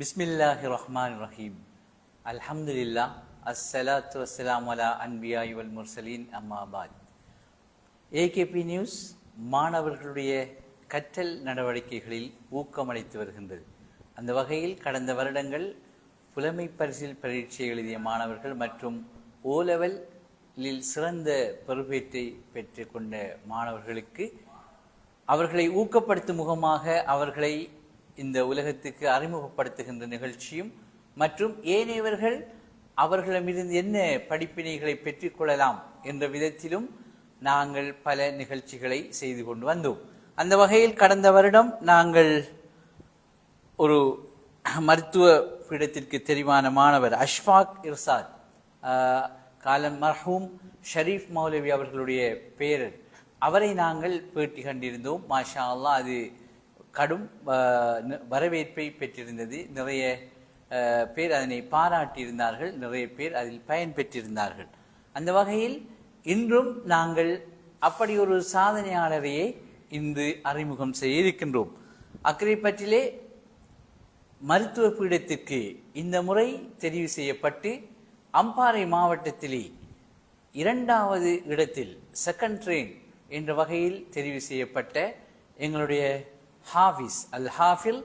பிஸ்மில்லாஹி ரஹ்மான் ரஹீம் அல்ஹம்துலில்லா அஸ்ஸலாத்து வஸ்ஸலாமு அலா அன்பியாய் வல் முர்சலீன் அம்மாபாத் ஏகேபி நியூஸ் மாணவர்களுடைய கற்றல் நடவடிக்கைகளில் ஊக்கமளித்து வருகின்றது. அந்த வகையில் கடந்த வருடங்கள் புலமை பரிசில் பரீட்சை எழுதிய மாணவர்கள் மற்றும் ஓ லெவலில் சிறந்த பெறுபேற்றை பெற்றுக்கொண்ட மாணவர்களுக்கு அவர்களை ஊக்கப்படுத்தும் முகமாக அவர்களை இந்த உலகத்துக்கு அறிமுகப்படுத்துகின்ற நிகழ்ச்சியும் மற்றும் ஏனையவர்கள் அவர்களிடமிருந்து என்ன படிப்பினைகளை பெற்றுக்கொள்ளலாம் என்ற விதத்திலும் நாங்கள் பல நிகழ்ச்சிகளை செய்து கொண்டு வந்தோம். அந்த வகையில் கடந்த வருடம் நாங்கள் ஒரு மருத்துவ பீடத்திற்கு தெரிவான மாணவர் அஷ்ஃபாக் இர்சாத் ஆஹ், காலம் மர்ஹூம் ஷரீஃப் மௌலவி அவர்களுடைய பேரர் அவரை நாங்கள் பேட்டி கண்டிருந்தோம். மாஷா அல்லா அது கடும் ந- வரவேற்பை பெற்றிருந்தது. நிறைய பேர் அதனை பாராட்டியிருந்தார்கள். நிறைய பேர் அதில் பயன் பெற்றிருந்தார்கள். அந்த வகையில் இன்றும் நாங்கள் அப்படி ஒரு சாதனையாளரையே இன்று அறிமுகம் செய்ய இருக்கின்றோம். அக்கரைப்பற்றிலே மருத்துவ பீடத்திற்கு இந்த முறை தெரிவு செய்யப்பட்டு அம்பாறை மாவட்டத்திலே இரண்டாவது இடத்தில் செகண்ட் ட்ரெயின் என்ற வகையில் தெரிவு செய்யப்பட்ட எங்களுடைய ஹாஃபிஸ் அல் ஹாஃபில்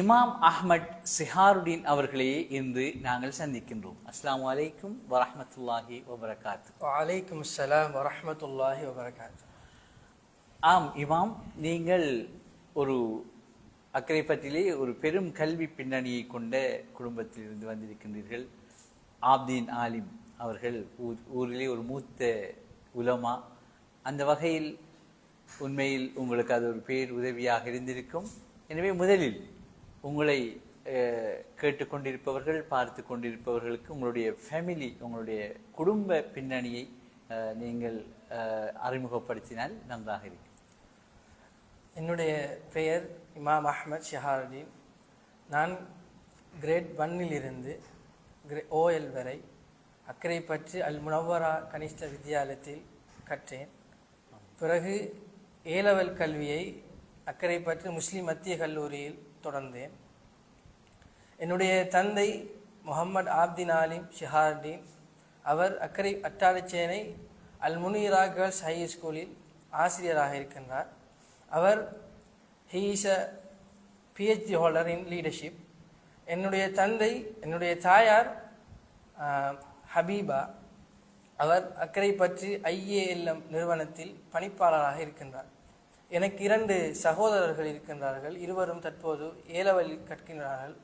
இமாம் அஹ்மத் சிஹாருடீன் அவர்களையே இன்று நாங்கள் சந்திக்கின்றோம். அஸ்ஸலாமு அலைக்கும் வரஹ்மத்துல்லாஹி வபரகாத்து வலைக்கும் அஸ்ஸலாம் வரஹ்மத்துல்லாஹி வபரகாத்து ஆம் இமாம் நீங்கள் ஒரு அக்கரைப்பட்டிலே ஒரு பெரும் கல்வி பின்னணியை கொண்ட குடும்பத்திலிருந்து வந்திருக்கின்றீர்கள். ஆப்தீன் ஆலிம் அவர்கள் ஊர் ஊரிலே ஒரு மூத்த உலமா. அந்த வகையில் உண்மையில் உங்களுக்கு அது ஒரு பேர் உதவியாக இருந்திருக்கும். எனவே முதலில் உங்களை அஹ், கேட்டுக்கொண்டிருப்பவர்கள் பார்த்து கொண்டிருப்பவர்களுக்கு உங்களுடைய ஃபேமிலி உங்களுடைய குடும்ப பின்னணியை அஹ், நீங்கள் அறிமுகப்படுத்தினால் நன்றாக இருக்கும். என்னுடைய பெயர் இமாம் அஹமத் ஷஹாருதீன். நான் கிரேட் ஒன்னிலிருந்து கிரே ஓஎல் வரை அக்கரைப்பற்று அல் முனவரா கனிஷ்ட வித்தியாலயத்தில் கற்றேன். பிறகு ஏலவல் கல்வியை அக்கரைப்பற்று முஸ்லீம் மத்திய கல்லூரியில் தொடர்ந்தேன். என்னுடைய தந்தை முகமது ஆப்தின் ஆலிம் ஷிஹார்டீன் அவர் அக்கரை அட்டாளச்சேனை அல்முனீரா கேர்ள்ஸ் ஹை ஸ்கூலில் ஆசிரியராக இருக்கின்றார். அவர் he is a PhD holder in leadership என்னுடைய தந்தை என்னுடைய தாயார் ஹபீபா. அவர் அக்கறை பற்றி ஐஏஎல்எம் நிறுவனத்தில் பணிப்பாளராக இருக்கின்றார். எனக்கு இரண்டு சகோதரர்கள் இருக்கின்றார்கள். இருவரும் தற்போது ஏலவலில் கற்கின்றார்கள்.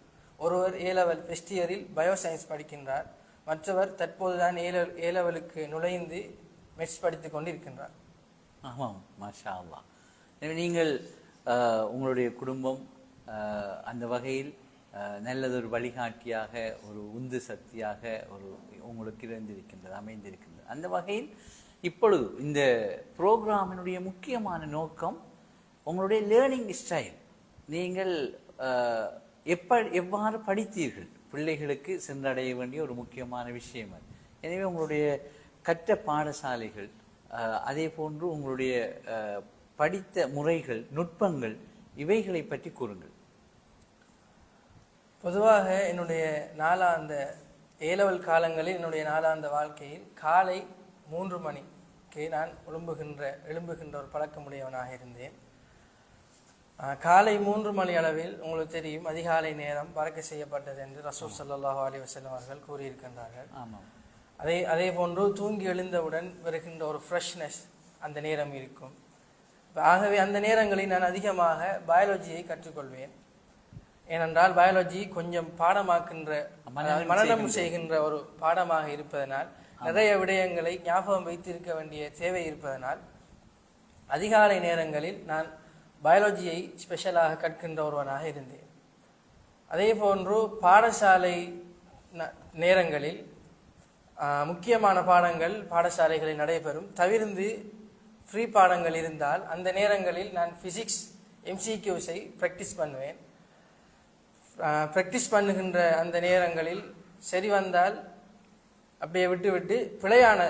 ஒருவர் ஏலவல் பெஸ்டியரில் இயரில் பயோசயின்ஸ் படிக்கின்றார். மற்றவர் தற்போதுதான் ஏல ஏலவலுக்கு நுழைந்து மெட்ஸ் படித்துக் கொண்டு இருக்கின்றார் ஆமாம் மாஷா அல்லா எனவே நீங்கள் உங்களுடைய குடும்பம் அந்த வகையில் நல்லதொரு வழிகாட்டியாக ஒரு உந்து சக்தியாக ஒரு உங்களுக்கு இருந்திருக்கின்றது அமைந்திருக்கின்றது. அந்த வகையில் இப்பொழுது இந்த ப்ரோக்ராமினுடைய முக்கியமான நோக்கம் உங்களுடைய லேர்னிங் ஸ்டைல் நீங்கள் எப்ப எவ்வாறு படித்தீர்கள்? பிள்ளைகளுக்கு சென்றடைய வேண்டிய ஒரு முக்கியமான விஷயம் அது. எனவே உங்களுடைய கற்ற பாடசாலைகள் அதே போன்று உங்களுடைய படித்த முறைகள் நுட்பங்கள் இவைகளை பற்றி கூறுங்கள். பொதுவாக என்னுடைய நாளாந்த ஏலவல் காலங்களில் என்னுடைய நாளாந்த வாழ்க்கையில் காலை மூன்று மணி மணிக்கு நான் எழும்புகின்ற எழும்புகின்ற ஒரு பழக்கமுடையவனாக இருந்தேன். காலை மூன்று மணி அளவில் உங்களுக்கு தெரியும் அதிகாலை நேரம் பறக்க செய்யப்பட்டது என்று ரசூல் ஸல்லல்லாஹு அலைஹி வஸல்லம் அவர்கள் கூறியிருக்கின்றார்கள். அதே அதே போன்று தூங்கி எழுந்தவுடன் வருகின்ற ஒரு ஃப்ரெஷ்னஸ் அந்த நேரம் இருக்கும். ஆகவே அந்த நேரங்களில் நான் அதிகமாக பயாலஜியை கற்றுக்கொள்வேன். ஏனென்றால் பயாலஜி கொஞ்சம் பாடமாக்கின்ற மனநம் செய்கின்ற ஒரு பாடமாக இருப்பதனால் நிறைய விடயங்களை ஞாபகம் வைத்திருக்க வேண்டிய தேவை இருப்பதனால் அதிகாலை நேரங்களில் நான் பயாலஜியை ஸ்பெஷலாக கற்கின்ற ஒருவனாக இருந்தேன். அதே போன்று பாடசாலை ந- நேரங்களில் முக்கியமான பாடங்கள் பாடசாலைகளில் நடைபெறும். தவிர்ந்து ஃப்ரீ பாடங்கள் இருந்தால் அந்த நேரங்களில் நான் ஃபிசிக்ஸ் எம்சிக்யூஸை ப்ராக்டிஸ் பண்ணுவேன். ப்ராக்டிஸ் பண்ணுகின்ற அந்த நேரங்களில் சரி வந்தால் அப்படியே விட்டு விட்டு பிழையான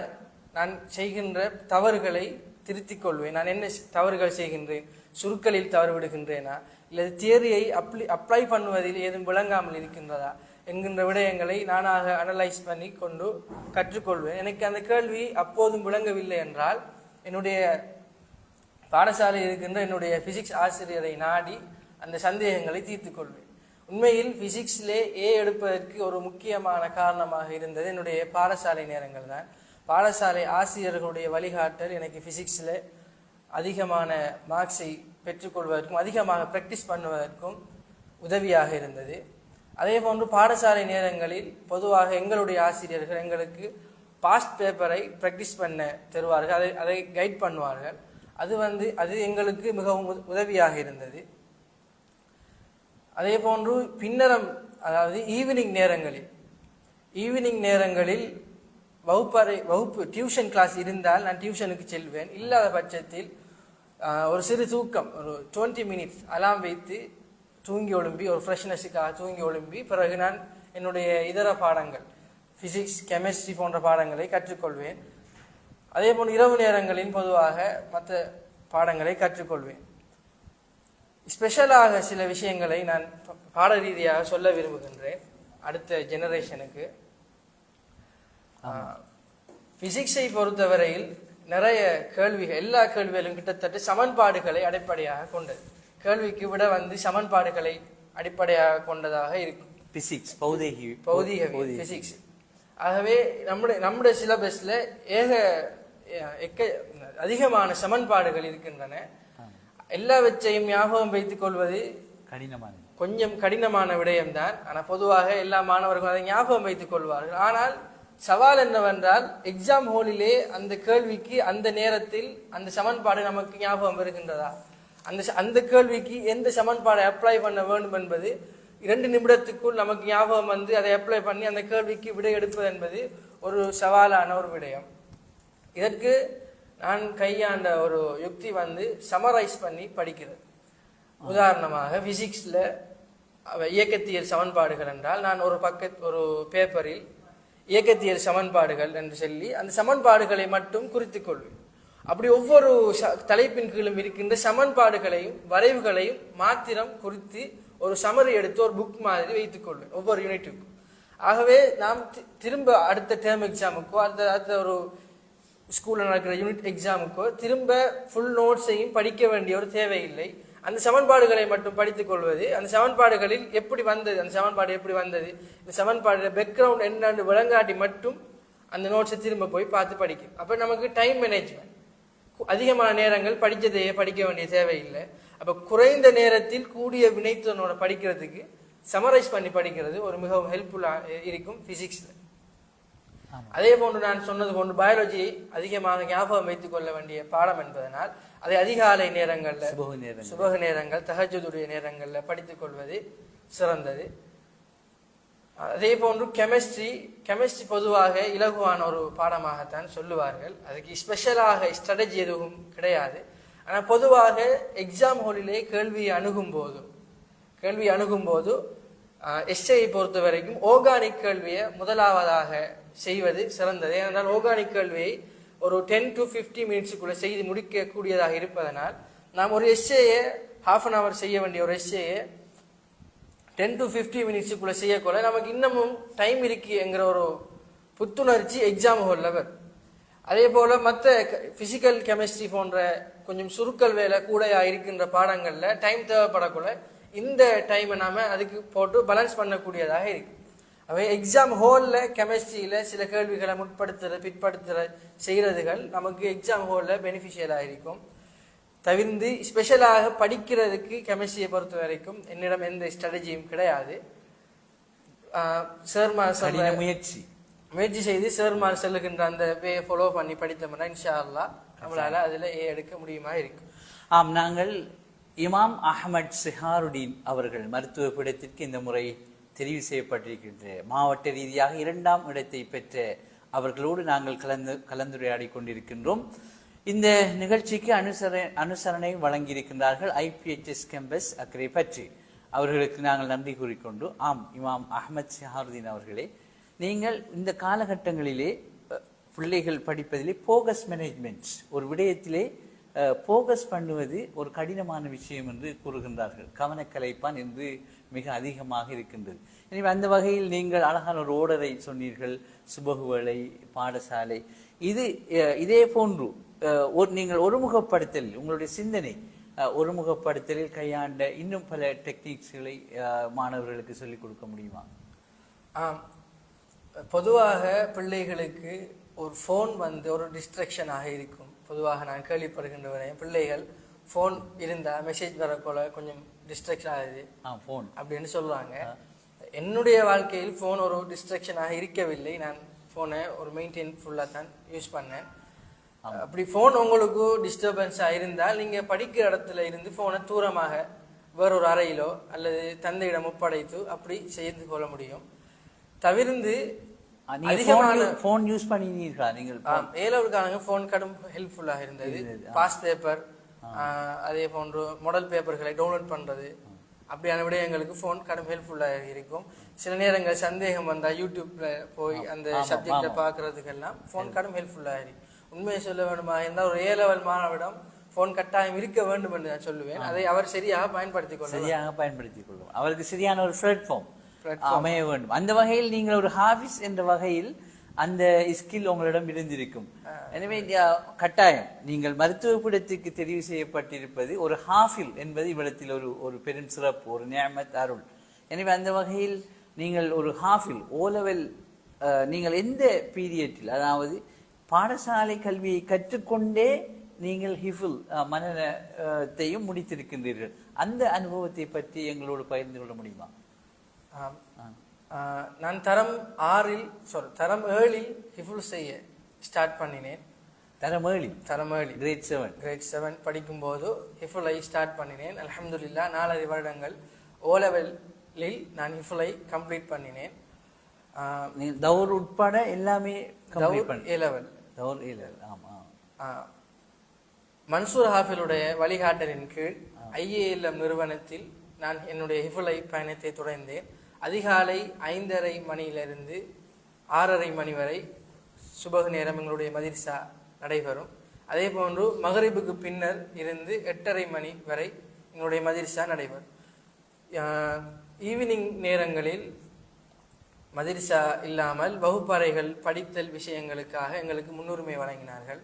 நான் செய்கின்ற தவறுகளை திருத்திக் கொள்வேன். நான் என்ன தவறுகள் செய்கின்றேன்? சுருக்களில் தவறு விடுகின்றேனா? இல்லது தியரியை அப்ளை அப்ளை பண்ணுவதில் ஏதும் விளங்காமல் இருக்கின்றதா? என்கின்ற விடயங்களை நானாக அனலைஸ் பண்ணி கொண்டு கற்றுக்கொள்வேன். எனக்கு அந்த கேள்வி அப்போதும் விளங்கவில்லை என்றால் என்னுடைய பாடசாலையில் இருக்கின்ற என்னுடைய பிசிக்ஸ் ஆசிரியரை நாடி அந்த சந்தேகங்களை தீர்த்து கொள்வேன். உண்மையில் பிசிக்ஸ்லே ஏ எடுப்பதற்கு ஒரு முக்கியமான காரணமாக இருந்தது. என்னுடைய பாடசாலை நேரங்கள் தான். பாடசாலை ஆசிரியர்களுடைய வழிகாட்டல் எனக்கு பிசிக்ஸில் அதிகமான மார்க்ஸை பெற்றுக்கொள்வதற்கும் அதிகமாக ப்ராக்டிஸ் பண்ணுவதற்கும் உதவியாக இருந்தது. அதே போன்று பாடசாலை நேரங்களில் பொதுவாக எங்களுடைய ஆசிரியர்கள் எங்களுக்கு பாஸ்ட் பேப்பரை ப்ராக்டிஸ் பண்ண தருவார்கள். அதை அதை கைட் பண்ணுவார்கள். அது வந்து அது எங்களுக்கு மிகவும் உத- உதவியாக இருந்தது. அதே போன்று பின்னரம் அதாவது ஈவினிங் நேரங்களில் ஈவினிங் நேரங்களில் வகுப்பறை வகுப்பு டியூஷன் கிளாஸ் இருந்தால் நான் டியூஷனுக்கு செல்வேன். இல்லாத பட்சத்தில் ஒரு சிறு தூக்கம் ஒரு டுவெண்ட்டி மினிட்ஸ் அலாம் வைத்து தூங்கி ஒழும்பி ஒரு ஃப்ரெஷ்னஸுக்காக தூங்கி ஒழும்பி பிறகு நான் என்னுடைய இதர பாடங்கள் ஃபிசிக்ஸ் கெமிஸ்ட்ரி போன்ற பாடங்களை கற்றுக்கொள்வேன். அதே போன்று இரவு நேரங்களில் பொதுவாக மற்ற பாடங்களை கற்றுக்கொள்வேன். ஸ்பெஷலாக சில விஷயங்களை நான் பாட ரீதியாக சொல்ல விரும்புகின்றேன். அடுத்த ஜெனரேஷனுக்கு பிசிக்ஸை பொறுத்தவரையில் நிறைய கேள்விகள் எல்லா கேள்விகளும் கிட்டத்தட்ட சமன்பாடுகளை அடிப்படையாக கொண்டது. கேள்விக்கு விட வந்து சமன்பாடுகளை அடிப்படையாக கொண்டதாக இருக்கும். பிசிக்ஸ் பௌதேகி பௌதிக பிசிக்ஸ் ஆகவே நம்முடைய நம்முடைய சிலபஸ்ல ஏக எக்க அதிகமான சமன்பாடுகள் இருக்கின்றன. எல்லாவற்றையும் ஞாபகம் வைத்துக் கொள்வது கடினமானது. கொஞ்சம் கடினமான விடயம்தான். ஆனால் பொதுவாக எல்லா மாணவர்களும் அதை ஞாபகம் வைத்துக் கொள்வார்கள் ஆனால் சவால் என்னவென்றால் எக்ஸாம் ஹோலிலே அந்த கேள்விக்கு அந்த நேரத்தில் அந்த சமன்பாடு நமக்கு ஞாபகம் வருகின்றதா? அந்த அந்த கேள்விக்கு எந்த சமன்பாடை அப்ளை பண்ண வேண்டும் என்பது இரண்டு நிமிடத்துக்குள் நமக்கு ஞாபகம் வந்து அதை அப்ளை பண்ணி அந்த கேள்விக்கு விடை எடுப்பது என்பது ஒரு சவாலான ஒரு விடயம். இதற்கு நான் கையாண்ட ஒரு யுக்தி வந்து சமரைஸ் பண்ணி படிக்கிறது. உதாரணமாக ஃபிசிக்ஸில் இயக்கத்தியல் சமன்பாடுகள் என்றால் நான் ஒரு பக்க ஒரு பேப்பரில் இயக்கத்தியல் சமன்பாடுகள் என்று சொல்லி அந்த சமன்பாடுகளை மட்டும் குறித்து கொள்வேன். அப்படி ஒவ்வொரு ச- தலைப்பின் கீழும் இருக்கின்ற சமன்பாடுகளையும் வரைவுகளையும் மாத்திரம் குறித்து ஒரு சமரி எடுத்து ஒரு புக் மாதிரி வைத்துக் கொள்வேன் ஒவ்வொரு யூனிட்டுக்கும் ஆகவே நாம் தி- திரும்ப அடுத்த டேர்ம் எக்ஸாமுக்கோ அடுத்த அடுத்த ஒரு ஸ்கூலில் நடக்கிற யூனிட் எக்ஸாமுக்கோ திரும்ப ஃபுல் நோட்ஸையும் படிக்க வேண்டிய ஒரு தேவையில்லை. அந்த சமன்பாடுகளை மட்டும் படித்துக் கொள்வது அந்த சமன்பாடுகளில் எப்படி வந்தது அந்த சமன்பாடு எப்படி வந்தது இந்த சமன்பாடு பேக்ரவுண்ட் என்னன்னு விளங்காட்டி மட்டும் அந்த நோட்ஸை திரும்ப போய் பார்த்து படிக்கும். அப்போ நமக்கு டைம் மேனேஜ்மெண்ட் அதிகமான நேரங்கள் படித்ததையே படிக்க வேண்டிய தேவையில்லை. அப்போ குறைந்த நேரத்தில் கூடிய வினைத்தனோட படிக்கிறதுக்கு சமரைஸ் பண்ணி படிக்கிறது ஒரு மிகவும் ஹெல்ப்ஃபுல்லாக இருக்கும் ஃபிசிக்ஸில் அதே போன்று நான் சொன்னது போன்று பயாலஜியை அதிகமாக ஞாபகம் வைத்துக் கொள்ள வேண்டிய பாடம் என்பதனால் அதை அதிகாலை நேரங்கள்ல சுபகு நேரங்கள். சுபக நேரங்கள் தஹஜுடைய நேரங்கள்ல படித்துக் கொள்வது சிறந்தது. அதே போன்று கெமிஸ்ட்ரி கெமிஸ்ட்ரி பொதுவாக இலகுவான ஒரு பாடமாகத்தான் சொல்லுவார்கள். அதுக்கு ஸ்பெஷலாக ஸ்ட்ராட்டஜி எதுவும் கிடையாது. ஆனால் பொதுவாக எக்ஸாம் ஹோலிலே கேள்வி அணுகும் போது கேள்வி அணுகும் போது எஸ்ஐயை பொறுத்த வரைக்கும் ஓர்கானிக் கேள்வியை முதலாவதாக செய்வது சிறந்தது. ஏனென்றால் ஓர்கானிக் கேள்வியை ஒரு டென் டு 15 மினிட்ஸுக்குள்ள செய்து முடிக்கக்கூடியதாக இருப்பதனால் நாம் ஒரு எஸ்ஏயை ஹாஃப் அன் ஹவர் செய்ய வேண்டிய ஒரு எஸ்ஏயை டென் டு ஃபிஃப்டி மினிட்ஸுக்குள்ள செய்யக்குள்ள நமக்கு இன்னமும் டைம் இருக்கு என்கிற ஒரு புத்துணர்ச்சி எக்ஸாம் ஹோலில் அதே போல் மற்ற ஃபிசிக்கல் கெமிஸ்ட்ரி போன்ற கொஞ்சம் சுருக்கல் வேலை கூடையாக இருக்கின்ற பாடங்களில் டைம் தேவைப்படக்குள்ள இந்த டைமை நாம அதுக்கு போட்டு பேலன்ஸ் பண்ணக்கூடியதாக இருக்கு. அவை எக்ஸாம் ஹோல்ல கெமிஸ்ட்ரியில சில கேள்விகளை முற்படுத்துற பிற்படுத்துற செய்யறதுகள் நமக்கு எக்ஸாம் ஹோல்ல பெனிஃபிஷியலாக இருக்கும். தவிர்ந்து ஸ்பெஷலாக படிக்கிறதுக்கு கெமிஸ்ட்ரியை பொறுத்த வரைக்கும் என்னிடம் எந்த ஸ்ட்ராட்டஜியும் கிடையாது. சேர்மார் சொல்ற கடின முயற்சி. முயற்சி செய்து சேர்மார் செல்லுகின்ற அந்த வே ஃபாலோ பண்ணி படித்தோம்னா இன்ஷா அல்லாஹ் நம்மளால அதுல ஏ எடுக்க முடியுமா இருக்கும். ஆம் நாங்கள் இமாம் அஹமத் சிஹாருடீன் அவர்கள் மருத்துவ பீடத்திற்கு இந்த முறை தெரிவு செய்யப்பட்டிருக்கின்ற மாவட்ட ரீதியாக இரண்டாம் இடத்தை பெற்ற அவர்களோடு நாங்கள் கலந்து கலந்துரையாடி கொண்டிருக்கின்றோம். இந்த நிகழ்ச்சிக்கு அனுசர அனுசரணை வழங்கியிருக்கின்றார்கள் ஐபிஎச்எஸ் கேம்பஸ் அக்கறை பற்றி. அவர்களுக்கு நாங்கள் நன்றி கூறிக்கொண்டு ஆம் இமாம் அஹமத் சிஹாருதீன் அவர்களே நீங்கள் இந்த காலகட்டங்களிலே பிள்ளைகள் படிப்பதிலே போகஸ் மேனேஜ்மெண்ட் ஒரு விடயத்திலே ஃபோகஸ் பண்ணுவது ஒரு கடினமான விஷயம் என்று கூறுகின்றார்கள். கவனக்கலைப்பான் என்று மிக அதிகமாக இருக்கின்றது. எனவே அந்த வகையில் நீங்கள் அழகான ஒரு ஓடரை சொன்னீர்கள். சுபகுவலை பாடசாலை. இது இதே போன்று ஒரு நீங்கள் ஒருமுகப்படுத்தல் உங்களுடைய சிந்தனை ஒருமுகப்படுத்தலில் கையாண்ட இன்னும் பல டெக்னிக்ஸ்களை மாணவர்களுக்கு சொல்லிக் கொடுக்க முடியுமா? ஆம். பொதுவாக பிள்ளைகளுக்கு ஒரு ஃபோன் வந்து ஒரு டிஸ்ட்ரக்ஷனாக இருக்கும். பொதுவாக நான் கேள்விப்படுகின்ற வரை பிள்ளைகள் ஃபோன் இருந்தால் மெசேஜ் வரக்குள்ள கொஞ்சம் டிஸ்ட்ரக்ஷன் ஆகுது. ஃபோன் அப்படின்னு சொல்லுவாங்க. என்னுடைய வாழ்க்கையில் ஃபோன் ஒரு டிஸ்ட்ரக்ஷனாக இருக்கவில்லை. நான் ஃபோனை ஒரு மெயின்டைன் ஃபுல்லாக தான் யூஸ் பண்ணேன். அப்படி ஃபோன் உங்களுக்கு டிஸ்டர்பன்ஸாக இருந்தால் நீங்கள் படிக்கிற இடத்துல இருந்து ஃபோனை தூரமாக வேறொரு அறையிலோ அல்லது தந்தையிடம் ஒப்படைத்து அப்படி செய்து கொள்ள முடியும். தவிர்ந்து ஃபோன் யூஸ் பண்ணினீர்களா? நீங்கள் ஏலவருக்கான ஃபோன் கடும் ஹெல்ப்ஃபுல்லாக இருந்தது. பாஸ் பேப்பர் அதே போன்று மாடல் பேப்பர்களை டவுன்லோட் பண்றது. அப்படியான விடயங்களுக்கு ஃபோன் கடும் ஹெல்ப்ஃபுல்லாக இருக்கும். சில நேரங்கள் சந்தேகம் வந்தா யூடியூப்ல போய் அந்த சப்ஜெக்டை பார்க்கறதுக்கெல்லாம் ஃபோன் கடும் ஹெல்ப்ஃபுல்லாக இருக்கும் உண்மையை சொல்ல வேண்டுமா இருந்தால் ஒரு ஏ லெவல் மாணவிடம் ஃபோன் கட்டாயம் இருக்க வேண்டும் என்று நான் சொல்லுவேன். அதை அவர் சரியாக பயன்படுத்திக் கொள்ள சரியாக பயன்படுத்திக் கொள்ளும். அவருக்கு சரியான ஒரு பிளாட்ஃபார்ம் அமைய வேண்டும். அந்த வகையில் நீங்கள் ஒரு ஹாபிஸ் என்ற வகையில் அந்த ஸ்கில் உங்களிடம் இருந்திருக்கும். எனவே கட்டாயம். நீங்கள் மருத்துவ பீடத்துக்கு தெரிவு செய்யப்பட்டிருப்பது ஒரு ஹாஃபில் என்பது இவ்விடத்தில் ஒரு ஒரு பெரும் சிறப்பு ஒரு நியமத் அருள். எனவே அந்த வகையில் நீங்கள் ஒரு ஹாஃபில் ஓ லெவல் நீங்கள் எந்த பீரியட்டில் அதாவது பாடசாலை கல்வியை கற்றுக்கொண்டே நீங்கள் ஹிஃபுல் மனநத்தையும் முடித்திருக்கின்றீர்கள். அந்த அனுபவத்தை பற்றி எங்களோடு பகிர்ந்து கொள்ள முடியுமா? நான் தரம் ஆறில் சாரி தரம் ஏழில் ஹிஃபுல் செய்ய ஸ்டார்ட் பண்ணினேன். தரம் ஏழி தரம் ஏழில். கிரேட் செவன் கிரேட் செவன் படிக்கும்போது ஹிஃபுலை ஸ்டார்ட் பண்ணினேன். அல்ஹம்துலில்லா நாலரை வருடங்கள் ஓ லெவலில் நான் ஹிஃபுலை கம்ப்ளீட் பண்ணினேன். தௌர் உட்பட எல்லாமே ஏ லெவல் தௌர் ஏழு ஆமா ஆஹ் மன்சூர் ஹாஃபிலுடைய வழிகாட்டலின் கீழ் ஐஏஎல்எம் நிறுவனத்தில் நான் என்னுடைய ஹிஃபுலை பயணத்தை தொடர்ந்தேன். அதிகாலை ஐந்தரை மணியிலிருந்து ஆறரை மணி வரை சுபக நேரம் எங்களுடைய மதிர்சா நடைபெறும். அதே போன்று மகரிபுக்கு பின்னர் இருந்து எட்டரை மணி வரை எங்களுடைய மதிர்சா நடைபெறும். ஈவினிங் நேரங்களில் மதிர்சா இல்லாமல் வகுப்பறைகள் படித்தல் விஷயங்களுக்காக எங்களுக்கு முன்னுரிமை வழங்கினார்கள்.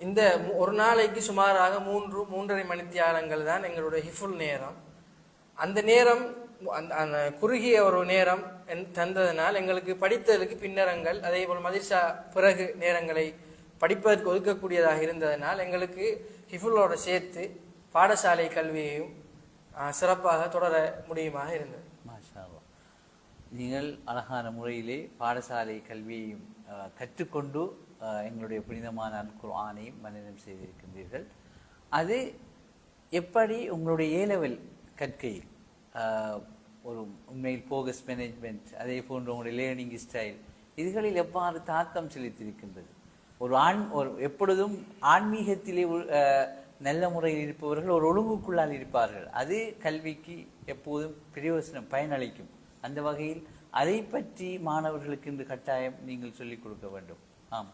இந்த ஒரு நாளைக்கு சுமாராக மூன்று மூன்றரை மணித்தியாலங்கள் தான் எங்களுடைய ஹிஃபுல் நேரம். அந்த நேரம் அந்த அந்த குறுகிய ஒரு நேரம் தந்ததனால் எங்களுக்கு படித்ததற்கு பின்னரங்கள் அதே போல் மதிர்சா பிறகு நேரங்களை படிப்பதற்கு ஒதுக்கக்கூடியதாக இருந்ததனால் எங்களுக்கு ஹிஃபுல்லோட சேர்த்து பாடசாலை கல்வியையும் சிறப்பாக தொடர முடியுமாக இருந்தது. நீங்கள் அழகான முறையிலே பாடசாலை கல்வியையும் கற்றுக்கொண்டு எங்களுடைய புனிதமான அல் ஆணையும் மனிதம் செய்திருக்கின்றீர்கள். அது எப்படி உங்களுடைய ஏலெவல் கற்கையில் ஒரு உண்மையில் போகஸ் மேனேஜ்மெண்ட் அதே போன்ற உங்களுடைய லேர்னிங் ஸ்டைல் இதுகளில் எவ்வாறு தாக்கம் செலுத்தியிருக்கின்றது? ஒரு ஆண் ஒரு எப்பொழுதும் ஆன்மீகத்திலே உள்- நல்ல முறையில் இருப்பவர்கள் ஒரு ஒழுங்குக்குள்ளால் இருப்பார்கள். அது கல்விக்கு எப்போதும் பிரயோசனம் பயனளிக்கும். அந்த வகையில் அதை பற்றி மாணவர்களுக்கு இன்று கட்டாயம் நீங்கள் சொல்லிக் கொடுக்க வேண்டும். ஆம்.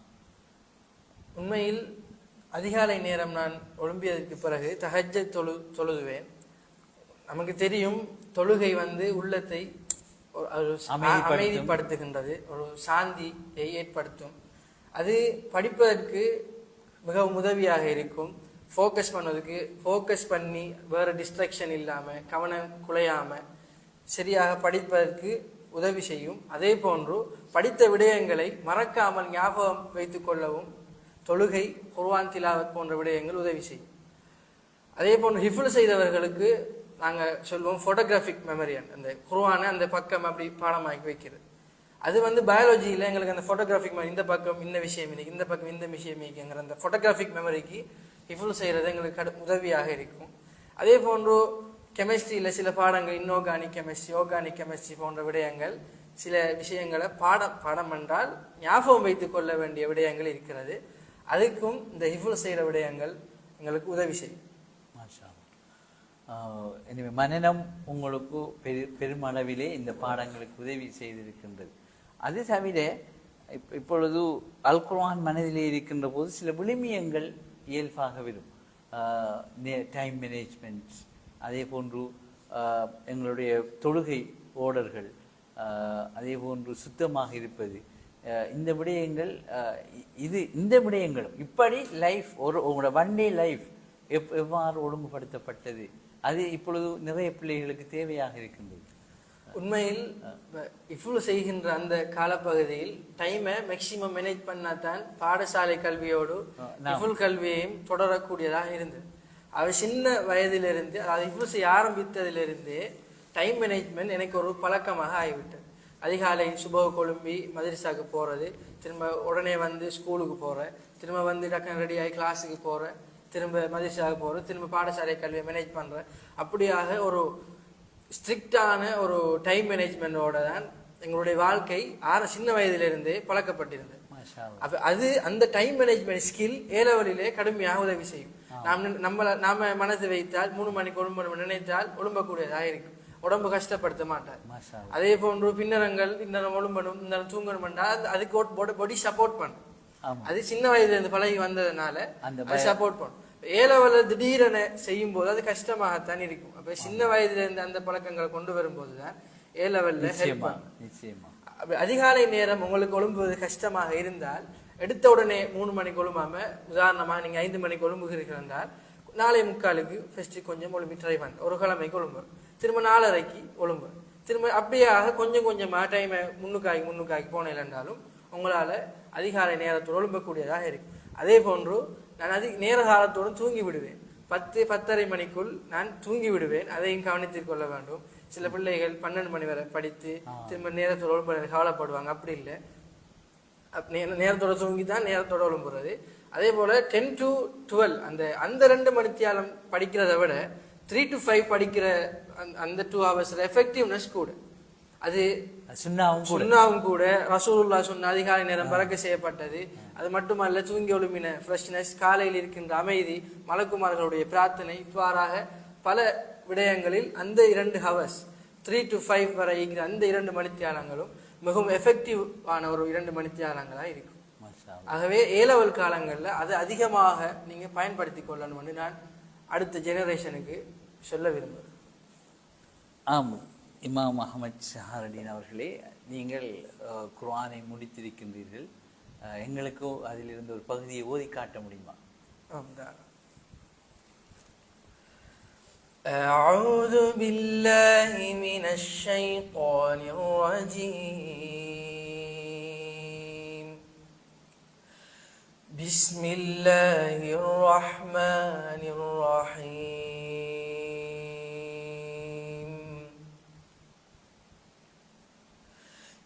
உண்மையில் அதிகாலை நேரம் நான் ஒழும்பியதற்கு பிறகு தகஜ தொழு தொழுதுவேன். நமக்கு தெரியும் தொழுகை வந்து உள்ளத்தை ஒரு-. அமைதிப்படுத்துகின்றது ஒரு சாந்தியை ஏற்படுத்தும். அது படிப்பதற்கு மிகவும் உதவியாக இருக்கும். ஃபோக்கஸ் பண்ணதுக்கு ஃபோக்கஸ் பண்ணி வேற டிஸ்ட்ராக்ஷன் இல்லாம கவனம் குலையாம சரியாக படிப்பதற்கு உதவி செய்யும். அதே போன்று படித்த விடயங்களை மறக்காமல் ஞாபகம் வைத்துக் கொள்ளவும் தொழுகை குர்ஆன் திலாவத் போன்ற விடயங்கள் உதவி செய்யும். அதே போன்று ஹிஃபுல் செய்தவர்களுக்கு நாங்கள் சொல்லுவோம் ஃபோட்டோகிராஃபிக் மெமரி அந்த குருவானை அந்த பக்கம் அப்படி பாடமாக்கி வைக்கிறது. அது வந்து பயாலஜியில் எங்களுக்கு அந்த ஃபோட்டோகிராஃபிக் மெமரி இந்த பக்கம் இந்த விஷயம் இன்னைக்கு இந்த பக்கம் இந்த விஷயம் இருக்குங்கிற அந்த ஃபோட்டோகிராஃபிக் மெமரிக்கு ஹிஃபுல் செய்கிறது எங்களுக்கு கடு உதவியாக இருக்கும். அதே போன்று கெமிஸ்ட்ரியில் சில பாடங்கள் இன்ஆர்கானிக் கெமிஸ்ட்ரி ஆர்கானிக் கெமிஸ்ட்ரி போன்ற விடயங்கள் சில விஷயங்களை பாடம் பாடம் என்றால் ஞாபகம் வைத்துக் கொள்ள வேண்டிய விடயங்கள் இருக்கிறது. அதுக்கும் இந்த ஹிஃபுல் செய்கிற விடயங்கள் எங்களுக்கு உதவி செய்யும். எனவே மனநம் உங்களுக்கு பெரு பெருமளவிலே இந்த பாடங்களுக்கு உதவி செய்திருக்கின்றது. அது தவிர இப்- இப்பொழுது அல் குர்ஆன் மனதிலே இருக்கின்ற போது சில விளிமியங்கள் இயல்பாக வரும். டைம் மேனேஜ்மெண்ட் அதே போன்று எங்களுடைய தொழுகை ஓடர்கள் அதே போன்று சுத்தமாக இருப்பது. இந்த விடயங்கள் இது இந்த விடயங்களும் இப்படி லைஃப் ஒரு உங்களோட ஒன் டே லைஃப் எவ் எவ்வாறு ஒழுங்குபடுத்தப்பட்டது? அது இப்பொழுது நிறைய பிள்ளைகளுக்கு தேவையாக இருக்கின்றது. உண்மையில் இவ்வளவு செய்கின்ற அந்த காலப்பகுதியில் டைமை மேக்சிமம் மேனேஜ் பண்ணாதான் பாடசாலை கல்வியோடு இவ்வளவு கல்வியையும் தொடரக்கூடியதாக இருந்தது. அவர் சின்ன வயதிலிருந்து அதாவது இவ்வளவு செய்ய ஆரம்பித்ததிலிருந்தே டைம் மேனேஜ்மெண்ட் எனக்கு ஒரு பழக்கமாக ஆகிவிட்டது. அதிகாலை சுபக கொழும்பி மதரசாக்கு போறது திரும்ப உடனே வந்து ஸ்கூலுக்கு போறேன் திரும்ப வந்து டக்குனு ரெடி ஆகி கிளாஸுக்கு போறேன். திரும்ப மதரசாவுக்கு போறேன் திரும்ப பாடசாலை கல்வியை மேனேஜ் பண்றேன் அப்படியாக ஒரு ஸ்ட்ரிக்டான ஒரு டைம் மேனேஜ்மெண்டோட தான் எங்களுடைய வாழ்க்கை ஆறு சின்ன வயதிலிருந்தே பழக்கப்பட்டிருந்தது. அப்ப அது அந்த டைம் மேனேஜ்மெண்ட் ஸ்கில் ஏ லெவலிலே கடுமையாக உதவி செய்யும். நாம் நம்மள நாம மனது வைத்தால் மூணு மணிக்கு ஒழும்பு நினைத்தால் ஒழும்பக்கூடியதாக இருக்கும். உடம்பு கஷ்டப்படுத்த மாட்டார். அதே போன்று பின்னரங்கள் இந்த ஒழும்பணும் இந்த தூங்கணும் அது அதுக்கு பாடி சப்போர்ட் பண்ணும். அது சின்ன வயதுல இருந்து பழகி வந்ததுனால அந்த சப்போர்ட் பண்ணும் ஏ லெவல்ல திடீரென செய்யும் போது அது கஷ்டமாகத்தான் இருக்கும். அப்ப சின்ன வயதுல இருந்து அந்த பழக்கங்களை கொண்டு வரும்போது தான் ஏ லெவல்ல ஹெல்ப் நிச்சயமா. அதிகாலை நேரம் உங்களுக்கு ஒழும்புவது கஷ்டமாக இருந்தால் எடுத்த உடனே மூணு மணிக்கு ஒழும்பாம உதாரணமா நீங்க ஐந்து மணிக்கு ஒழும்புகிறீர்கள் என்றால் நாளை முக்காலுக்கு ஃபர்ஸ்ட் கொஞ்சம் ஒழும்பி ட்ரை பண்ண. ஒரு கிழமைக்கு ஒழும்பு. திரும்ப நாலரைக்கு ஒழும்பு. திரும்ப அப்படியாக கொஞ்சம் கொஞ்சமா டைமை முன்னுக்காகி முன்னுக்காகி போனேன் என்றாலும் உங்களால அதிகாலை நேரத்தோடு ஒழும்பக்கூடியதாக இருக்கும். அதே போன்று நான் அதி நேர காலத்தோடு தூங்கி விடுவேன் பத்து பத்தரை மணிக்குள் நான் தூங்கி விடுவேன் அதையும் கவனித்துக் கொள்ள வேண்டும். சில பிள்ளைகள் பன்னெண்டு மணி வரை படித்து திரும்ப நேரத்தோட ஒழும்பு கவலைப்படுவாங்க அப்படி இல்லை. நேரத்தோட தூங்கி தான் நேரத்தோட ஒழும்புறது. அதே போல டென் டு டுவெல் அந்த அந்த ரெண்டு மணித்தியாலம் படிக்கிறத விட த்ரீ டு ஃபைவ் படிக்கிற அந்த- அந்த டூ ஹவர்ஸ்ல எஃபெக்டிவ்னஸ் கூட. அது சுண்ணாவும் கூட. சுண்ணாவும் கூட. ரசூலுல்லா சொன்ன அதிகாலை நேரம் பறக்க செய்யப்பட்டது. அது மட்டுமல்ல தூங்கி ஒழுமின ஃப்ரெஷ்னஸ் காலையில் இருக்கின்ற அமைதி மலக்குமார்களுடைய பிரார்த்தனை இவ்வாறாக பல விடயங்களில் அந்த இரண்டு ஹவர்ஸ் த்ரீ டு ஃபைவ் வரை அந்த இரண்டு மணித்தியாலங்களும் மிகவும் எஃபெக்டிவ் ஆன ஒரு இரண்டு மணித்தியாலங்களா இருக்கும். ஆகவே ஏ லெவல் காலங்களில் அது அதிகமாக நீங்க பயன்படுத்தி கொள்ளணும்னு நான் அடுத்த ஜெனரேஷனுக்கு சொல்ல விரும்புகிறேன் ஆம். இமாம் அகமது ஷஹாரடீன் அவர்களே நீங்கள் அஹ், குர்ஆனை முடித்திருக்கின்றீர்கள் அஹ், எங்களுக்கும் அதிலிருந்து ஒரு பகுதியை ஓதி காட்ட முடியுமா آم، دعنا. أعوذ بالله من الشيطان الرجيم بسم الله الرحمن الرحيم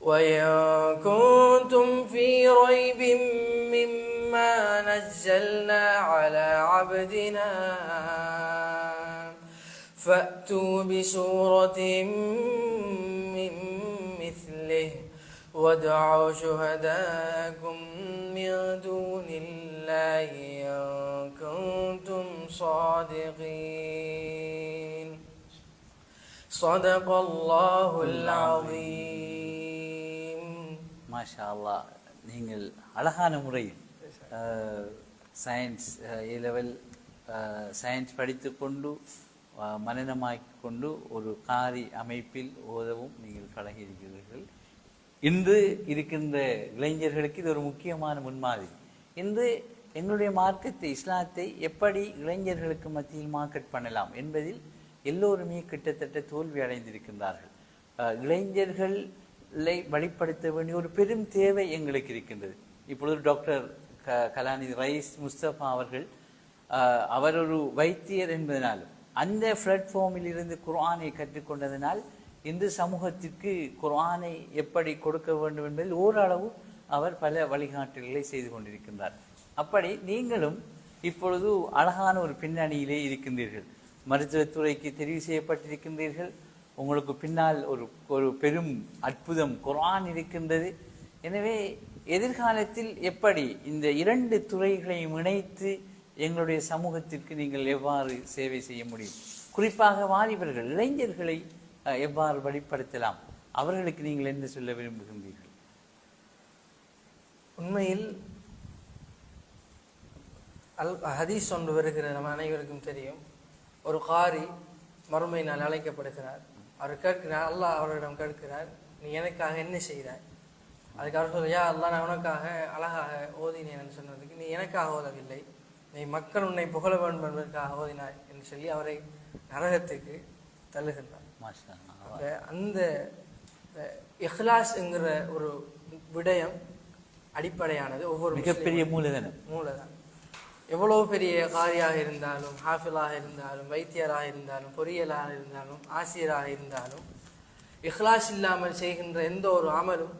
وإن كنتم في ريب مما نزلنا على عبدنا. فأتوا بسورة من مثله وادعوا شهداءكم من دون الله إن كنتم صادقين. صدق الله العظيم. மாஷா அல்லாஹ் நீங்கள் அழகான முறையில் சயின்ஸ் ஏ லெவல் சயின்ஸ் படித்துக்கொண்டு அஹ், மனனமாக்கிக் கொண்டு ஒரு காரி அமைப்பில் ஓதவும் நீங்கள் பழகியிருக்கிறீர்கள். இன்று இருக்கின்ற இளைஞர்களுக்கு இது ஒரு முக்கியமான முன்மாதிரி. இன்று எங்களுடைய மார்க்கத்தை இஸ்லாத்தை எப்படி இளைஞர்களுக்கு மத்தியில் மார்க்கெட் பண்ணலாம் என்பதில் எல்லோருமே கிட்டத்தட்ட தோல்வி அடைந்திருக்கின்றார்கள். இளைஞர்களை வழிப்படுத்த வேண்டிய ஒரு பெரும் தேவை எங்களுக்கு இருக்கின்றது. இப்பொழுது டாக்டர் க கலாநிதி ரைஸ் முஸ்தபா அவர்கள் அவர் ஒரு வைத்தியர் என்பதனாலும் அந்த பிளாட்ஃபார்மில் இருந்து குர்ஆனை கற்றுக்கொண்டதனால் இந்து சமூகத்திற்கு குர்ஆனை எப்படி கொடுக்க வேண்டும் என்பதில் ஓரளவு அவர் பல வழிகாட்டுகளை செய்து கொண்டிருக்கின்றார். அப்படி நீங்களும் இப்பொழுது அழகான ஒரு பின்னணியிலே இருக்கின்றீர்கள். மருத்துவத்துறைக்கு தெரிவு செய்யப்பட்டிருக்கின்றீர்கள். உங்களுக்கு பின்னால் ஒரு ஒரு பெரும் அற்புதம் குரான் இருக்கின்றது. எனவே எதிர்காலத்தில் எப்படி இந்த இரண்டு துறைகளையும் இணைத்து எங்களுடைய சமூகத்திற்கு நீங்கள் எவ்வாறு சேவை செய்ய முடியும்? குறிப்பாக வாலிபர்கள் இளைஞர்களை எவ்வாறு வழிப்படுத்தலாம்? அவர்களுக்கு நீங்கள் என்ன சொல்ல விரும்புகின்றீர்கள்? உண்மையில் அல் ஹதீஸ் ஒன்று வருகிற நம்ம அனைவருக்கும் தெரியும். ஒரு காரி மறுமை நாள் அழைக்கப்படுகிறார். அவர் கேட்கிறார் அல்லாஹ் அவரிடம் கேட்கிறார் நீ எனக்காக என்ன செய்கிறாய் அதுக்கு அவர் சொல்ல யா அல்லாஹ் நான் உனக்காக அழகாக ஓதினேன் சொன்னதுக்கு நீ எனக்காக ஓதவில்லை. நீ மக்கள் உன்னை புகழ வேண்டும் என்பதற்காக ஓதினாய் என்று சொல்லி அவரை நரகத்துக்கு தள்ளுகின்றார். அந்த அஹ், இஹ்லாஸ் என்கிற ஒரு விடயம் அடிப்படையானது ஒவ்வொரு மிகப்பெரிய மூலதனம். மூலதான் எவ்வளவு பெரிய காரியாக இருந்தாலும் ஹாஃபிலாக இருந்தாலும் வைத்தியராக இருந்தாலும் பொறியியலாக இருந்தாலும் ஆசிரியராக இருந்தாலும் இஹ்லாஸ் இல்லாமல் செய்கின்ற எந்த ஒரு அமலும்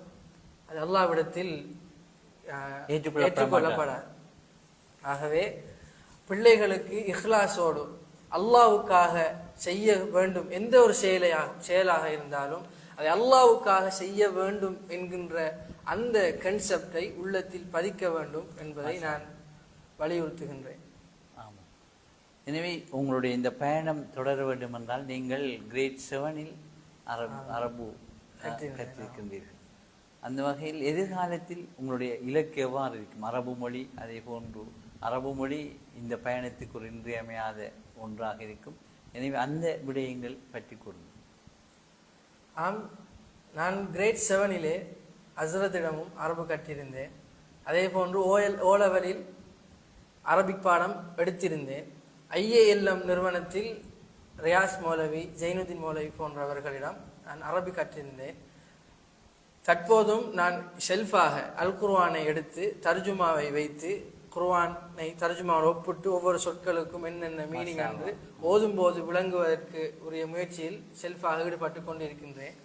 அது அல்லாவிடத்தில் ஏற்றுக்கொள்ளப்படாது. ஆகவே பிள்ளைகளுக்கு இஹ்லாஸோடு அல்லாவுக்காக செய்ய வேண்டும் எந்த ஒரு செயலையாக செயலாக இருந்தாலும் அதை அல்லாவுக்காக செய்ய வேண்டும் என்கின்ற அந்த கன்செப்டை உள்ளத்தில் பதிக்க வேண்டும் என்பதை நான் வலியுறுத்துகின்றேன். ஆமாம். எனவே உங்களுடைய இந்த பயணம் தொடர வேண்டும் என்றால் நீங்கள் கிரேட் செவனில் அரபு அரபு. கற்றிருக்கின்றீர்கள். அந்த வகையில் எதிர்காலத்தில் உங்களுடைய இலக்கு எவ்வாறு இருக்கும்? அரபு மொழி அதே போன்று அரபு மொழி இந்த பயணத்துக்கு ஒரு இன்றியமையாத ஒன்றாக இருக்கும். எனவே அந்த விடயங்கள் பற்றி கொடுங்க ஆம் நான் கிரேட் செவனிலே ஹஸ்ரத்திடமும் அரபு கற்றிருந்தேன். அதே போன்று ஓஎல் ஓ லெவலில் அரபிக் பாடம் எடுத்திருந்தேன். ஐஏஎல்எம் நிறுவனத்தில் ரியாஸ் மௌலவி ஜெயினுதீன் மௌலவி போன்றவர்களிடம் நான் அரபி கற்றிருந்தேன். தற்போதும் நான் ஷெல்ஃபாக அல் குர்ஆனை எடுத்து தர்ஜுமாவை வைத்து குர்ஆனை தர்ஜுமாவை ஒப்பிட்டு ஒவ்வொரு சொற்களுக்கும் என்னென்ன மீனிங் என்று ஓதும்போது விளங்குவதற்கு உரிய முயற்சியில் ஷெல்ஃபாக ஈடுபட்டு கொண்டிருக்கின்றேன்.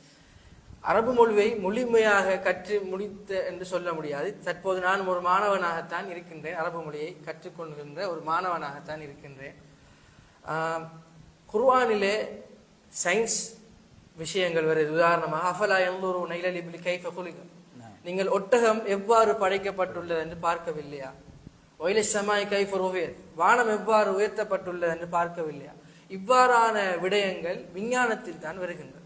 அரபு மொழியை முழுமையாக கற்று முடித்த என்று சொல்ல முடியாது. தற்போது நான் ஒரு மாணவனாகத்தான் இருக்கின்றேன். அரபு மொழியை கற்றுக்கொள்கின்ற ஒரு மாணவனாகத்தான் இருக்கின்றேன். ஆம், குர்ஆனிலே சயின்ஸ் விஷயங்கள் வருது. உதாரணமாக அஃபலா எல்லூரு நைலலிபிலி கைஃப குலிக. நீங்கள் ஒட்டகம் எவ்வாறு படைக்கப்பட்டுள்ளது என்று பார்க்கவில்லையா? ஒயில சமாய் கைஃப ருவேர் வானம் எவ்வாறு உயர்த்தப்பட்டுள்ளது என்று பார்க்கவில்லையா? இவ்வாறான விடயங்கள் விஞ்ஞானத்தில் தான் வருகின்றன.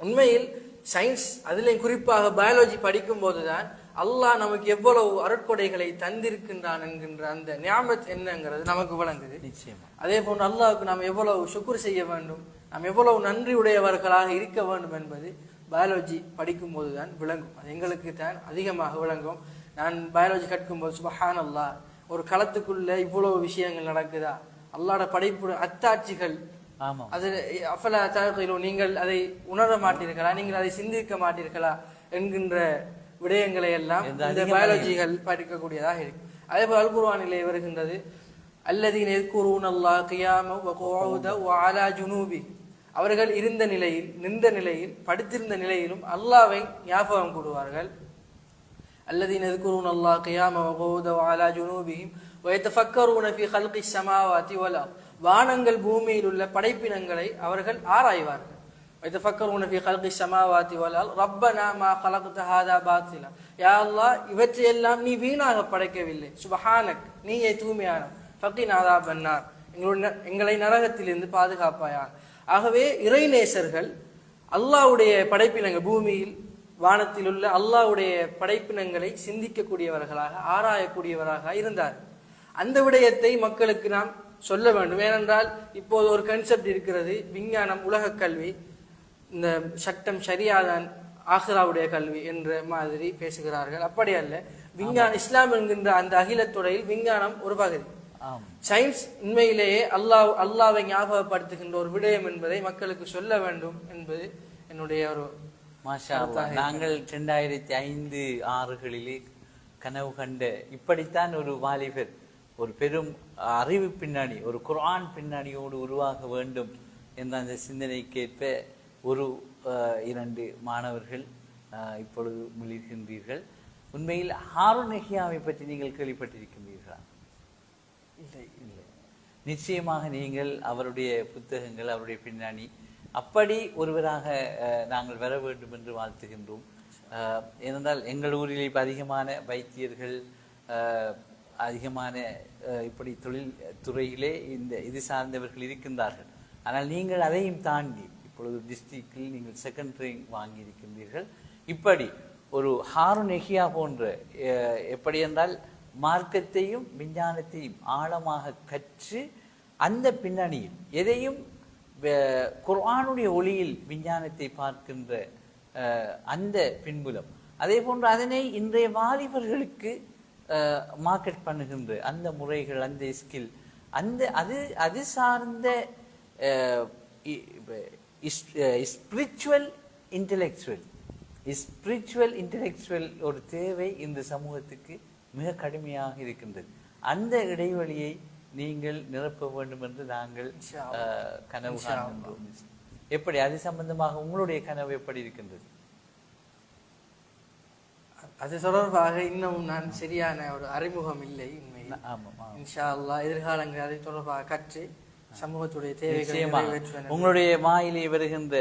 உண்மையில் சயின்ஸ் அதிலும் குறிப்பாக பயாலஜி படிக்கும் போதுதான் அல்லாஹ் நமக்கு எவ்வளவு அருட்கொடைகளை தந்திருக்கின்றான் என்கின்ற அந்த ஞாபகத் என்னங்கிறது நமக்கு விளங்குது. நிச்சயமா. அதே போன்று அல்லாஹ்வுக்கு நாம் எவ்வளவு சுக்குர் செய்ய வேண்டும் நாம் எவ்வளவு நன்றி உடையவர்களாக இருக்க வேண்டும் என்பது பயாலஜி படிக்கும் போதுதான் விளங்கும். அது எங்களுக்கு தான் அதிகமாக விளங்கும். நான் பயாலஜி கற்கும்போது சுபஹான் அல்லாஹ் ஒரு களத்துக்குள்ள இவ்வளவு விஷயங்கள் நடக்குதா? அல்லாஹ்ட படைப்பு அத்தாட்சிகள் அது அஃபல தகவலோ நீங்கள் அதை உணர மாட்டீர்களா? நீங்கள் அதை சிந்திக்க மாட்டீர்களா? என்கின்ற விடயங்களை எல்லாம் இந்த பயாலஜிகள் படிக்கக்கூடியதாக இருக்கு. அதே போல் அல்குர்வானிலே வருகின்றது அல்லதீன் எதிர்கூறுவன் அல்லா கியாம ஆலா ஜுனூபி அவர்கள் இருந்த நிலையில் நின்ற நிலையில் படித்திருந்த நிலையிலும் அல்லாவை ஞாபகம் கூடுவார்கள் அல்லதீன் எதிர்கூறுவன் அல்லா கியாம ஆலா ஜுனூபியும் ويتفكرون في خلق السماوات والأرض வானங்கள் பூமியில் உள்ள படைப்பினங்களை அவர்கள் ஆராய்வார்கள் ويتفكرون في خلق السماوات والارض ربنا ما خلقت هذا باطلا யா அல்லாஹ் இவற்றையெல்லாம் நீ வீணாக படைக்கவில்லை சுபஹானக் நீயே தூய்மையான ஃபக்கின் ஆதா பன்னார் எங்களுடைய எங்களை நரகத்திலிருந்து பாதுகாப்பாயா ஆகவே இறைநேசர்கள் அல்லாஹ்வுடைய படைப்பினங்கள் பூமியில் வானத்தில் உள்ள அல்லாஹ்வுடைய படைப்பினங்களை சிந்திக்கக்கூடியவர்களாக ஆராயக்கூடியவராக இருந்தார் அந்த விடயத்தை மக்களுக்கு நாம் சொல்ல வேண்டும். ஏனென்றால் இப்போது ஒரு கன்செப்ட் இருக்கிறது. விஞ்ஞானம் உலக கல்வி. இந்த சட்டம் சரியாதான் ஆஹ்ராவுடைய கல்வி என்ற மாதிரி பேசுகிறார்கள். அப்படி அல்ல. விஞ்ஞான இஸ்லாம் என்கின்ற அந்த அகிலத்துறையில் விஞ்ஞானம் ஒரு பகுதி. சயின்ஸ் உண்மையிலேயே அல்லாஹ் அல்லாவை ஞாபகப்படுத்துகின்ற ஒரு விடயம் என்பதை மக்களுக்கு சொல்ல வேண்டும் என்பது என்னுடைய ஒரு மாஷா. நாங்கள் ரெண்டாயிரத்தி ஐந்து ஆறுகளிலே கனவு கண்ட இப்படித்தான் ஒரு வாலிபர் ஒரு பெரும் அறிவு பின்னணி ஒரு குர்ஆன் பின்னணியோடு உருவாக வேண்டும் என்ற அந்த சிந்தனைக்கேற்ப ஒரு இரண்டு மாணவர்கள் இப்பொழுது மிளிர்கின்றீர்கள் உண்மையில் ஹாரூன் நெஹியாவை பற்றி நீங்கள் கேள்விப்பட்டிருக்கின்றீர்களா? இல்லை இல்லை. நிச்சயமாக நீங்கள் அவருடைய புத்தகங்கள் அவருடைய பின்னணி அப்படி ஒருவராக நாங்கள் வர வேண்டும் என்று வாழ்த்துகின்றோம். ஏனென்றால் எங்கள் ஊரில் இப்ப அதிகமான வைத்தியர்கள் அதிகமான இப்படி தொழில் துறையிலே இந்த இது சார்ந்தவர்கள் இருக்கின்றார்கள். ஆனால் நீங்கள் அதையும் தாண்டி இப்பொழுது டிஸ்ட்ரிக்டில் நீங்கள் செகண்ட் ரேங்க் வாங்கியிருக்கின்றீர்கள். இப்படி ஒரு ஹாரூன் எஹியா போன்ற எப்படி என்றால் மார்க்கத்தையும் விஞ்ஞானத்தையும் ஆழமாக கற்று அந்த பின்னணியில் எதையும் குர்ஆனுடைய ஒளியில் விஞ்ஞானத்தை பார்க்கின்ற அந்த பின்புலம். அதே போன்று அதனை இன்றைய வாலிபர்களுக்கு மார்க்கெட் பண்ணுகின்ற அந்த முறைகள் அந்த ஸ்கில் அந்த அது அது சார்ந்த ஸ்பிரிச்சுவல் இன்டெலெக்சுவல் ஸ்பிரிச்சுவல் இன்டெலெக்சுவல் ஒரு தேவை இந்த சமூகத்துக்கு மிக கடுமையாக இருக்கின்றது. அந்த இடைவெளியை நீங்கள் நிரப்ப வேண்டும் என்று நாங்கள் கனவு காண்கின்றோம். எப்படி? அது சம்பந்தமாக உங்களுடைய கனவு எப்படி இருக்கின்றது? அது தொடர்பாக இன்னும் நான் சரியான ஒரு அறிமுகம் இல்லை உண்மையில். ஆமாம். இன்ஷா அல்லாஹ் எதிர்காலங்கள் அதை தொடர்பாக கற்று சமூகத்துடைய தேவைகளை உங்களுடைய வாயிலே வருகின்ற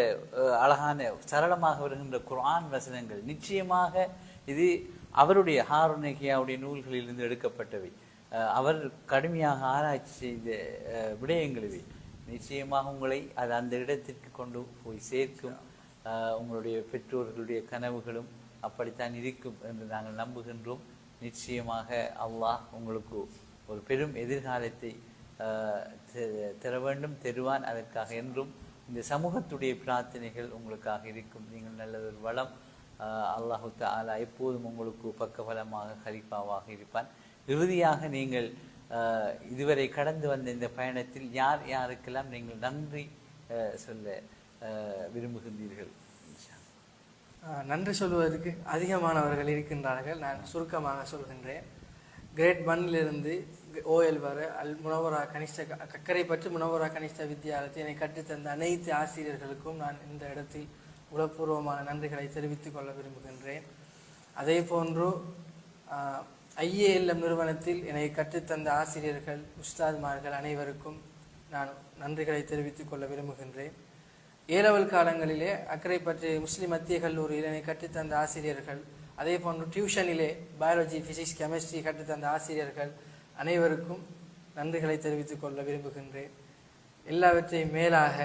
அழகான சரளமாக வருகின்ற குர்ஆன் வசனங்கள் நிச்சயமாக இது அவருடைய ஹாருனகியாவுடைய நூல்களிலிருந்து எடுக்கப்பட்டவை. அவர் கடுமையாக ஆராய்ச்சி செய்த விடயங்கள் இவை. நிச்சயமாக உங்களை அது அந்த இடத்திற்கு கொண்டு போய் சேர்க்கும். உங்களுடைய பெற்றோர்களுடைய கனவுகளும் அப்படித்தான் இருக்கும் என்று நாங்கள் நம்புகின்றோம். நிச்சயமாக அல்லாஹ் உங்களுக்கு ஒரு பெரும் எதிர்காலத்தை தர வேண்டும் தருவான் அதற்காக என்றும் இந்த சமூகத்துடைய பிரார்த்தனைகள் உங்களுக்காக இருக்கும். நீங்கள் நல்லதொரு வளம் அல்லாஹு தாலா எப்போதும் உங்களுக்கு பக்கபலமாக ஹலிஃபாவாக இருப்பான். இறுதியாக நீங்கள் இதுவரை கடந்து வந்த இந்த பயணத்தில் யார் யாருக்கெல்லாம் நீங்கள் நன்றி சொல்ல விரும்புகின்றீர்கள்? நன்றி சொல்வதற்கு அதிகமானவர்கள் இருக்கின்றார்கள். நான் சுருக்கமாக சொல்கின்றேன். கிரேட் ஒன்னிலிருந்து ஓஎல் வர அல் முனவரா கனிஷ்ட க- கக்கரை பற்றி முனவரா கனிஷ்ட வித்தியாலயத்தை என்னை கற்றுத்தந்த அனைத்து ஆசிரியர்களுக்கும் நான் இந்த இடத்தில் உளப்பூர்வமான நன்றிகளை தெரிவித்துக் கொள்ள விரும்புகின்றேன். அதே போன்று ஐஏஎல்எம் நிறுவனத்தில் என்னை கற்றுத்தந்த ஆசிரியர்கள் உஸ்தாத்மார்கள் அனைவருக்கும் நான் நன்றிகளை தெரிவித்துக் கொள்ள விரும்புகின்றேன். ஏலவல் காலங்களிலே அக்கறை பற்றி முஸ்லிம் மத்திய கல்லூரியில் என்னை கற்றுத்தந்த ஆசிரியர்கள் அதே போன்று டியூஷனிலே பயாலஜி பிசிக்ஸ் கெமிஸ்ட்ரி கற்றுத்தந்த ஆசிரியர்கள் அனைவருக்கும் நன்றிகளை தெரிவித்துக் கொள்ள விரும்புகின்றேன். எல்லாவற்றையும் மேலாக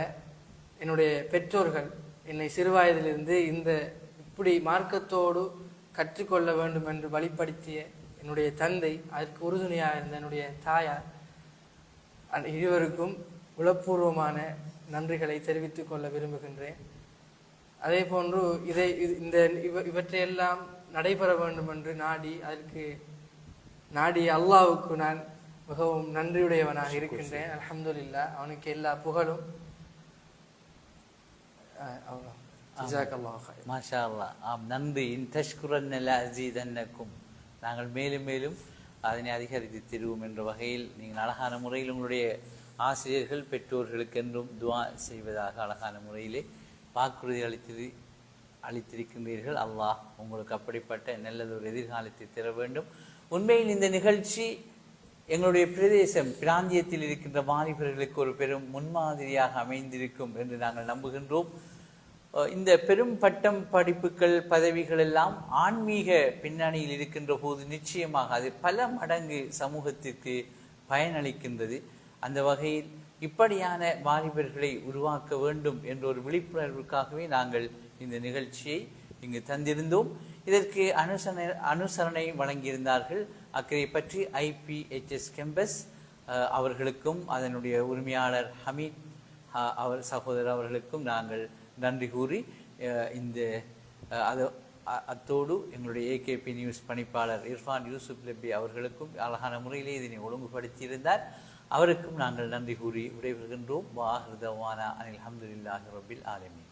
என்னுடைய பெற்றோர்கள் என்னை சிறுவயதிலிருந்து இந்த இப்படி மார்க்கத்தோடு கற்றுக்கொள்ள வேண்டும் என்று வழிப்படுத்திய என்னுடைய தந்தை அதற்கு உறுதுணையாக இருந்த என்னுடைய தாயார் இருவருக்கும் உளப்பூர்வமான நன்றிகளை தெரிவித்துக் கொள்ள விரும்புகின்றேன். அதே போன்று இதை இந்த இவ இவற்றையெல்லாம் நடைபெற வேண்டும் என்று நாடி அதற்கு நாடி அல்லாஹ்வுக்கு நான் மிகவும் நன்றியுடையவனாக இருக்கின்றேன். அல்ஹம்துலில்லாஹ் அவனுக்கு எல்லா புகழும். மாஷா அல்லாஹ் ஆம். நன்றி. இன் தஷ்குரன் அசீதன்னக்கும் நாங்கள் மேலும் மேலும் அதனை அதிகரித்து தருவோம் என்ற வகையில் நீங்கள் அழகான முறையில் உங்களுடைய ஆசிரியர்கள் பெற்றோர்களுக்கென்றும் துவா செய்வதாக அழகான முறையிலே வாக்குறுதி அளித்து அளித்திருக்கின்றீர்கள். அல்லாஹ் உங்களுக்கு அப்படிப்பட்ட நல்லதொரு எதிர்காலத்தை தர வேண்டும். உண்மையில் இந்த நிகழ்ச்சி எங்களுடைய பிரதேசம் பிராந்தியத்தில் இருக்கின்ற வாலிபர்களுக்கு ஒரு பெரும் முன்மாதிரியாக அமைந்திருக்கும் என்று நாங்கள் நம்புகின்றோம். இந்த பெரும் பட்டம் படிப்புகள் பதவிகள் எல்லாம் ஆன்மீக பின்னணியில் இருக்கின்ற போது நிச்சயமாக அது பல மடங்கு சமூகத்திற்கு பயனளிக்கின்றது. அந்த வகையில் இப்படியான வாலிபர்களை உருவாக்க வேண்டும் என்ற ஒரு விழிப்புணர்வுக்காகவே நாங்கள் இந்த நிகழ்ச்சியை இங்கு தந்திருந்தோம். இதற்கு அனுசரணை அனுசரணை வழங்கியிருந்தார்கள் அக்கறை பற்றி ஐபிஹெச்எஸ் கேம்பஸ் அவர்களுக்கும் அதனுடைய உரிமையாளர் ஹமீத் அவர் சகோதரர் அவர்களுக்கும் நாங்கள் நன்றி கூறி இந்த அது அத்தோடு எங்களுடைய ஏகேபி நியூஸ் பணிப்பாளர் இர்ஃபான் யூசுப் லெப்பி அவர்களுக்கும் அழகான முறையிலே இதனை ஒழுங்குபடுத்தியிருந்தார். அவருக்கும் நாங்கள் நன்றி கூறி விடைபெறுகின்றோம். வாஹிருதவானா அனில் அஹமதுல்லாஹி ரபில் ஆலமி